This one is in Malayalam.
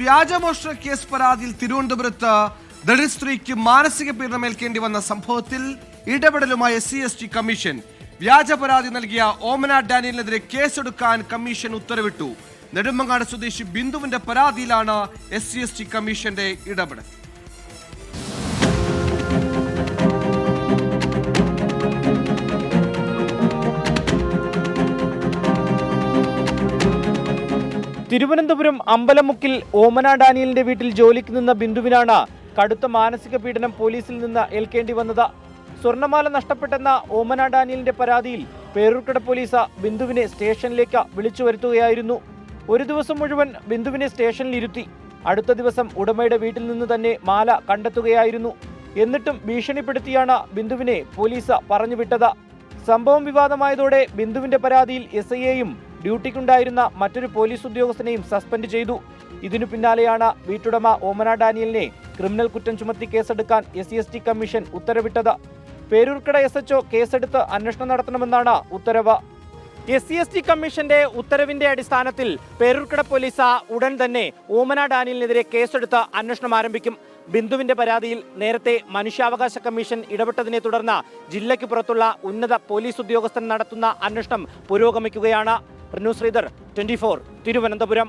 വ്യാജമോഷണ കേസ് പരാതിയിൽ തിരുവനന്തപുരത്ത് ദളിത് സ്ത്രീക്ക് മാനസിക പീഡനമേൽക്കേണ്ടി വന്ന സംഭവത്തിൽ ഇടപെടലുമായി S C S T commission വ്യാജ പരാതി നൽകിയ ഓമന ഡാനിയലിനെതിരെ കേസെടുക്കാൻ കമ്മീഷൻ ഉത്തരവിട്ടു. നെടുമങ്ങാട് സ്വദേശി ബിന്ദുവിന്റെ പരാതിയിലാണ് എസ് സി എസ് ടി കമ്മീഷന്റെ ഇടപെടൽ. തിരുവനന്തപുരം അമ്പലമുക്കിൽ ഓമന ഡാനിയലിന്റെ വീട്ടിൽ ജോലിക്ക് നിന്ന ബിന്ദുവിനാണ് കടുത്ത മാനസിക പീഡനം പോലീസിൽ നിന്ന് ഏൽക്കേണ്ടി വന്നത്. സ്വർണമാല നഷ്ടപ്പെട്ടെന്ന ഓമന ഡാനിയലിന്റെ പരാതിയിൽ പേരൂർക്കട പോലീസ് ബിന്ദുവിനെ സ്റ്റേഷനിലേക്ക് വിളിച്ചു വരുത്തുകയായിരുന്നു. ഒരു ദിവസം മുഴുവൻ ബിന്ദുവിനെ സ്റ്റേഷനിൽ ഇരുത്തി അടുത്ത ദിവസം ഉടമയുടെ വീട്ടിൽ നിന്ന് തന്നെ മാല കണ്ടെത്തുകയായിരുന്നു. എന്നിട്ടും ഭീഷണിപ്പെടുത്തിയാണ് ബിന്ദുവിനെ പോലീസ് പറഞ്ഞുവിട്ടത്. സംഭവം വിവാദമായതോടെ ബിന്ദുവിന്റെ പരാതിയിൽ എസ് ഐയെയും ഡ്യൂട്ടിക്കുണ്ടായിരുന്ന മറ്റൊരു പോലീസ് ഉദ്യോഗസ്ഥനെയും സസ്പെൻഡ് ചെയ്തു. ഇതിനു പിന്നാലെയാണ് വീട്ടുടമ ഓമന ഡാനിയലിനെ ക്രിമിനൽ കുറ്റം ചുമത്തി കേസെടുക്കാൻ എസ് സി ടി കമ്മീഷൻ ഉത്തരവിട്ടത്. പേരൂർക്കട എസ് എച്ച്ഒ കേസെടുത്ത് അന്വേഷണം നടത്തണമെന്നാണ് ഉത്തരവ്. എസ് സി എസ് ടി കമ്മീഷന്റെ ഉത്തരവിന്റെ അടിസ്ഥാനത്തിൽ പേരൂർക്കട പോലീസ് ഉടൻ തന്നെ ഓമന ഡാനിയലിനെതിരെ കേസെടുത്ത് അന്വേഷണം ആരംഭിക്കും. ബിന്ദുവിന്റെ പരാതിയിൽ നേരത്തെ മനുഷ്യാവകാശ കമ്മീഷൻ ഇടപെട്ടതിനെ തുടർന്ന് ജില്ലയ്ക്ക് പുറത്തുള്ള ഉന്നത പോലീസ് ഉദ്യോഗസ്ഥൻ നടത്തുന്ന അന്വേഷണം പുരോഗമിക്കുകയാണ്. റിനു ശ്രീധർ ട്വന്റി തിരുവനന്തപുരം.